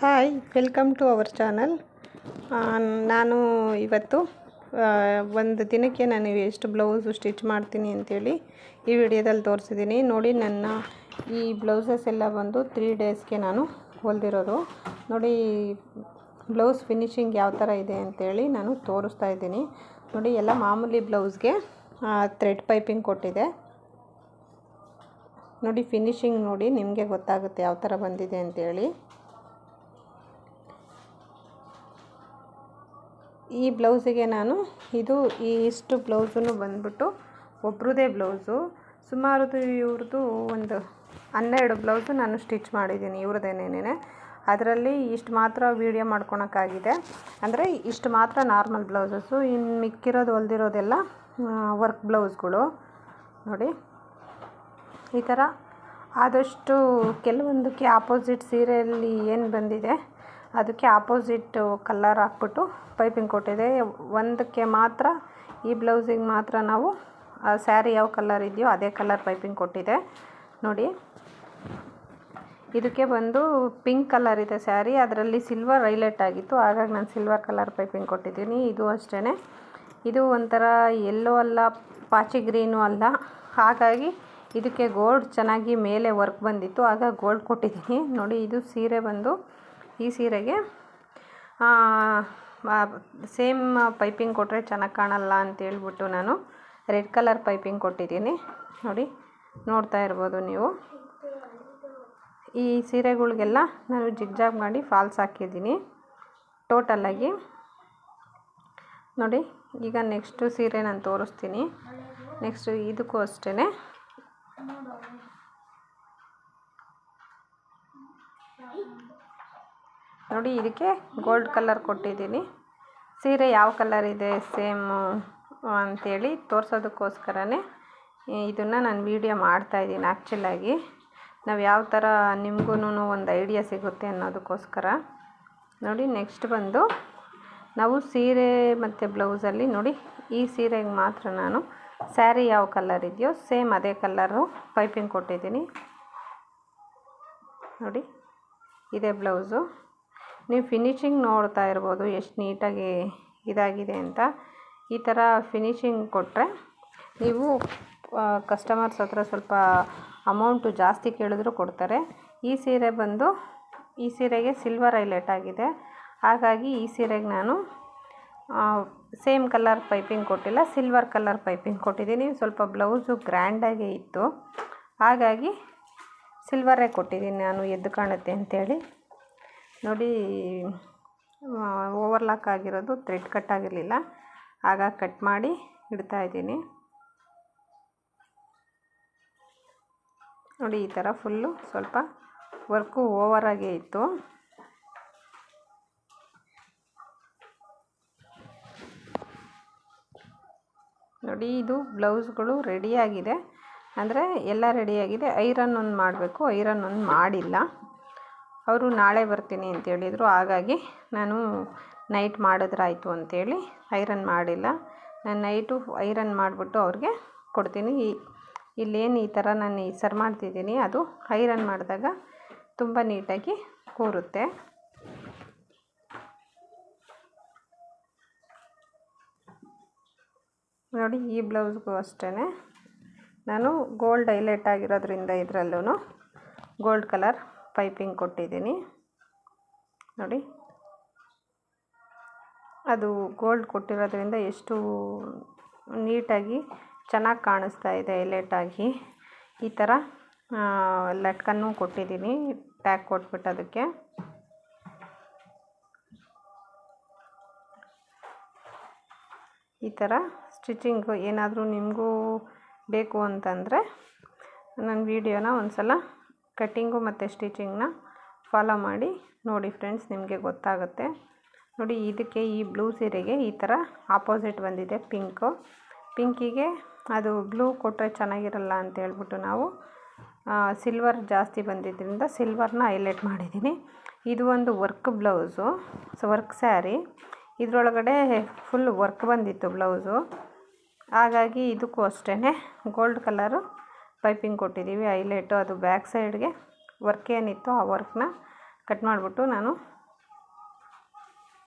Hi welcome to our channel ನಾನು ಇವತ್ತು ಒಂದು ದಿನಕ್ಕೆ ನಾನು ಎಷ್ಟು ಬ್ಲೌಸು ಸ್ಟಿಚ್ ಮಾಡ್ತೀನಿ ಅಂತೇಳಿ ಈ ವಿಡಿಯೋದಲ್ಲಿ ತೋರಿಸಿದ್ದೀನಿ. ನೋಡಿ, ನನ್ನ ಈ ಬ್ಲೌಸಸ್ ಎಲ್ಲ ಬಂದು ತ್ರೀ ಡೇಸ್ಗೆ ನಾನು ಹೊಲ್ದಿರೋದು. ನೋಡಿ, ಬ್ಲೌಸ್ ಫಿನಿಶಿಂಗ್ ಯಾವ ಥರ ಇದೆ ಅಂತೇಳಿ ನಾನು ತೋರಿಸ್ತಾ ಇದ್ದೀನಿ. ನೋಡಿ, ಎಲ್ಲ ಮಾಮೂಲಿ ಬ್ಲೌಸ್ಗೆ ಥ್ರೆಡ್ ಪೈಪಿಂಗ್ ಕೊಟ್ಟಿದೆ. ನೋಡಿ ಫಿನಿಶಿಂಗ್ ನೋಡಿ ನಿಮಗೆ ಗೊತ್ತಾಗುತ್ತೆ ಯಾವ ಥರ ಬಂದಿದೆ ಅಂತೇಳಿ. ಈ ಬ್ಲೌಸಿಗೆ ನಾನು ಇದು ಈ ಇಷ್ಟು ಬ್ಲೌಸೂ ಬಂದ್ಬಿಟ್ಟು ಒಬ್ರದೇ ಬ್ಲೌಸು. ಸುಮಾರದು ಇವ್ರದ್ದು ಒಂದು ಹನ್ನೆರಡು ಬ್ಲೌಸು ನಾನು ಸ್ಟಿಚ್ ಮಾಡಿದ್ದೀನಿ ಇವ್ರದ್ದೇನೇನೇ ಅದರಲ್ಲಿ ಇಷ್ಟು ಮಾತ್ರ ವೀಡಿಯೋ ಮಾಡ್ಕೊಳಕ್ಕಾಗಿದೆ. ಅಂದರೆ ಇಷ್ಟು ಮಾತ್ರ ನಾರ್ಮಲ್ ಬ್ಲೌಸಸ್ಸು. ಇನ್ನು ಮಿಕ್ಕಿರೋದು ಹೊಲ್ದಿರೋದೆಲ್ಲ ವರ್ಕ್ ಬ್ಲೌಸ್ಗಳು. ನೋಡಿ, ಈ ಥರ ಆದಷ್ಟು ಕೆಲವೊಂದಕ್ಕೆ ಆಪೋಸಿಟ್ ಸೀರೆಯಲ್ಲಿ ಏನು ಬಂದಿದೆ? ಅದಕ್ಕೆ ಆಪೋಸಿಟ್ ಕಲರ್ ಹಾಕ್ಬಿಟ್ಟು ಪೈಪಿಂಗ್ ಕೊಟ್ಟಿದೆ ಒಂದಕ್ಕೆ ಮಾತ್ರ ಈ ಬ್ಲೌಸಿಗೆ ಮಾತ್ರ ನಾವು ಸ್ಯಾರಿ ಯಾವ ಕಲರ್ ಇದೆಯೋ ಅದೇ ಕಲರ್ ಪೈಪಿಂಗ್ ಕೊಟ್ಟಿದೆ ನೋಡಿ, ಇದಕ್ಕೆ ಬಂದು ಪಿಂಕ್ ಕಲರ್ ಇದೆ ಸ್ಯಾರಿ ಅದರಲ್ಲಿ ಸಿಲ್ವರ್ ಹೈಲೈಟ್ ಆಗಿತ್ತು. ಹಾಗಾಗಿ ನಾನು ಸಿಲ್ವರ್ ಕಲರ್ ಪೈಪಿಂಗ್ ಕೊಟ್ಟಿದ್ದೀನಿ ಇದು ಅಷ್ಟೇ ಇದು ಒಂಥರ ಎಲ್ಲೋ ಅಲ್ಲ ಪಾಚಿ ಗ್ರೀನು ಅಲ್ಲ. ಹಾಗಾಗಿ ಇದಕ್ಕೆ ಗೋಲ್ಡ್ ಚೆನ್ನಾಗಿ ಮೇಲೆ ವರ್ಕ್ ಬಂದಿತ್ತು. ಆಗ ಗೋಲ್ಡ್ ಕೊಟ್ಟಿದ್ದೀನಿ. ನೋಡಿ, ಇದು ಸೀರೆ ಬಂದು ಈ ಸೀರೆಗೆ ಸೇಮ್ ಪೈಪಿಂಗ್ ಕೊಟ್ಟರೆ ಚೆನ್ನಾಗಿ ಕಾಣಲ್ಲ ಅಂತೇಳ್ಬಿಟ್ಟು ನಾನು ರೆಡ್ ಕಲರ್ ಪೈಪಿಂಗ್ ಕೊಟ್ಟಿದ್ದೀನಿ. ನೋಡಿ, ನೋಡ್ತಾ ಇರ್ಬೋದು ನೀವು. ಈ ಸೀರೆಗಳಿಗೆಲ್ಲ ನಾನು ಜಿಗ್ಜಾಗ್ ಮಾಡಿ ಫಾಲ್ಸ್ ಹಾಕಿದ್ದೀನಿ ಟೋಟಲಾಗಿ ನೋಡಿ, ಈಗ ನೆಕ್ಸ್ಟು ಸೀರೆ ನಾನು ತೋರಿಸ್ತೀನಿ. ನೆಕ್ಸ್ಟು ಇದಕ್ಕೂ ಅಷ್ಟೇ ನೋಡಿ ಇದಕ್ಕೆ ಗೋಲ್ಡ್ ಕಲರ್ ಕೊಟ್ಟಿದ್ದೀನಿ. ಸೀರೆ ಯಾವ ಕಲರ್ ಇದೆ ಸೇಮು ಅಂಥೇಳಿ ತೋರಿಸೋದಕ್ಕೋಸ್ಕರನೇ ಇದನ್ನು ನಾನು ವೀಡಿಯೋ ಮಾಡ್ತಾಯಿದ್ದೀನಿ ಆ್ಯಕ್ಚುಲಾಗಿ ನಾವು ಯಾವ ಥರ ನಿಮಗೂ ಒಂದು ಐಡಿಯಾ ಸಿಗುತ್ತೆ ಅನ್ನೋದಕ್ಕೋಸ್ಕರ. ನೋಡಿ ನೆಕ್ಸ್ಟ್ ಬಂದು ನಾವು ಸೀರೆ ಮತ್ತು ಬ್ಲೌಸಲ್ಲಿ ನೋಡಿ ಈ ಸೀರೆಗೆ ಮಾತ್ರ ನಾನು ಸ್ಯಾರಿ ಯಾವ ಕಲರ್ ಇದೆಯೋ ಸೇಮ್ ಅದೇ ಕಲರು ಪೈಪಿಂಗ್ ಕೊಟ್ಟಿದ್ದೀನಿ. ನೋಡಿ, ಇದೇ ಬ್ಲೌಸು ನೀವು ಫಿನಿಶಿಂಗ್ ನೋಡ್ತಾ ಇರ್ಬೋದು ಎಷ್ಟು ನೀಟಾಗಿ ಇದಾಗಿದೆ ಅಂತ. ಈ ಥರ ಫಿನಿಶಿಂಗ್ ಕೊಟ್ಟರೆ ನೀವು ಕಸ್ಟಮರ್ಸ್ ಹತ್ರ ಸ್ವಲ್ಪ ಅಮೌಂಟು ಜಾಸ್ತಿ ಕೇಳಿದ್ರು ಕೊಡ್ತಾರೆ. ಈ ಸೀರೆ ಬಂದು, ಈ ಸೀರೆಗೆ ಸಿಲ್ವರ್ ಐಲೆಟ್ ಆಗಿದೆ. ಹಾಗಾಗಿ ಈ ಸೀರೆಗೆ ನಾನು ಸೇಮ್ ಕಲರ್ ಪೈಪಿಂಗ್ ಕೊಟ್ಟಿಲ್ಲ ಸಿಲ್ವರ್ ಕಲರ್ ಪೈಪಿಂಗ್ ಕೊಟ್ಟಿದ್ದೀನಿ. ಸ್ವಲ್ಪ ಬ್ಲೌಸು ಗ್ರ್ಯಾಂಡಾಗೇ ಇತ್ತು. ಹಾಗಾಗಿ ಸಿಲ್ವರೇ ಕೊಟ್ಟಿದ್ದೀನಿ ನಾನು ಎದ್ದು ಕಾಣುತ್ತೆ ಅಂಥೇಳಿ ನೋಡಿ ಓವರ್ಲಾಕ್ ಆಗಿರೋದು ಥ್ರೆಡ್ ಕಟ್ ಆಗಿರಲಿಲ್ಲ. ಆಗ ಕಟ್ ಮಾಡಿ ಇಡ್ತಾ ಇದ್ದೀನಿ. ನೋಡಿ, ಈ ಥರ ಫುಲ್ಲು ಸ್ವಲ್ಪ ವರ್ಕು ಓವರಾಗೇ ಇತ್ತು. ನೋಡಿ, ಇದು ಬ್ಲೌಸ್ಗಳು ರೆಡಿಯಾಗಿದೆ ಅಂದರೆ ಎಲ್ಲ ರೆಡಿಯಾಗಿದೆ ಐರನ್ ಒಂದು ಮಾಡಬೇಕು ಐರನ್ ಒಂದು ಮಾಡಿಲ್ಲ. ಅವರು ನಾಳೆ ಬರ್ತೀನಿ ಅಂತ ಹೇಳಿದರು. ಹಾಗಾಗಿ ನಾನು ನೈಟ್ ಮಾಡಿದ್ರಾಯ್ತು ಅಂತೇಳಿ ಐರನ್ ಮಾಡಿಲ್ಲ. ನಾನು ನೈಟು ಐರನ್ ಮಾಡಿಬಿಟ್ಟು ಅವ್ರಿಗೆ ಕೊಡ್ತೀನಿ. ಈ, ಇಲ್ಲೇನು ಈ ಥರ ನಾನು ಈ ಸರ್ ಮಾಡ್ತಿದ್ದೀನಿ. ಅದು ಐರನ್ ಮಾಡಿದಾಗ ತುಂಬ ನೀಟಾಗಿ ಕೂರುತ್ತೆ. ನೋಡಿ ಈ ಬ್ಲೌಸ್ಗೂ ಅಷ್ಟೇ ನಾನು ಗೋಲ್ಡ್ ಹೈಲೈಟ್ ಆಗಿರೋದ್ರಿಂದ ಇದರಲ್ಲೂ ಗೋಲ್ಡ್ ಕಲರ್ ಪೈಪಿಂಗ್ ಕೊಟ್ಟಿದ್ದೀನಿ. ನೋಡಿ. ಅದು ಗೋಲ್ಡ್ ಕೊಟ್ಟಿರೋದ್ರಿಂದ ಎಷ್ಟು ನೀಟಾಗಿ ಚೆನ್ನಾಗಿ ಕಾಣಿಸ್ತಾ ಇದೆ ಎಲೆಟಾಗಿ. ಈ ಥರ ಲಟ್ಕನ್ನು ಕೊಟ್ಟಿದ್ದೀನಿ ಟ್ಯಾಗ್ ಕೊಟ್ಬಿಟ್ಟು ಅದಕ್ಕೆ. ಈ ಥರ ಸ್ಟಿಚಿಂಗು ಏನಾದರೂ ನಿಮಗೂ ಬೇಕು ಅಂತಂದರೆ, ನನ್ನ ವೀಡಿಯೋನ ಒಂದು ಸಲ ಕಟ್ಟಿಂಗು ಮತ್ತು ಸ್ಟಿಚಿಂಗ್ನ ಫಾಲೋ ಮಾಡಿ. ನೋಡಿ ಫ್ರೆಂಡ್ಸ್, ನಿಮಗೆ ಗೊತ್ತಾಗುತ್ತೆ. ನೋಡಿ, ಇದಕ್ಕೆ ಈ ಬ್ಲೂ ಸೀರೆಗೆ ಈ ಥರ ಆಪೋಸಿಟ್ ಬಂದಿದೆ ಪಿಂಕು. ಪಿಂಕಿಗೆ ಅದು ಬ್ಲೂ ಕೊಟ್ಟರೆ ಚೆನ್ನಾಗಿರಲ್ಲ ಅಂತ ಹೇಳ್ಬಿಟ್ಟು ನಾವು ಸಿಲ್ವರ್ ಜಾಸ್ತಿ ಬಂದಿದ್ದರಿಂದ ಸಿಲ್ವರ್ನ ಹೈಲೈಟ್ ಮಾಡಿದ್ದೀನಿ. ಇದು ಒಂದು work blouse, so work sari. ಇದರೊಳಗಡೆ ಫುಲ್ ವರ್ಕ್ ಬಂದಿತ್ತು ಬ್ಲೌಸು. ಹಾಗಾಗಿ ಇದಕ್ಕೂ ಅಷ್ಟೇ ಗೋಲ್ಡ್ ಕಲರು ಪೈಪಿಂಗ್ ಕೊಟ್ಟಿದ್ದೀವಿ ಹೈಲೈಟು. ಅದು ಬ್ಯಾಕ್ ಸೈಡ್ಗೆ ವರ್ಕ್ ಏನಿತ್ತು ಆ ವರ್ಕ್ನ ಕಟ್ ಮಾಡಿಬಿಟ್ಟು ನಾನು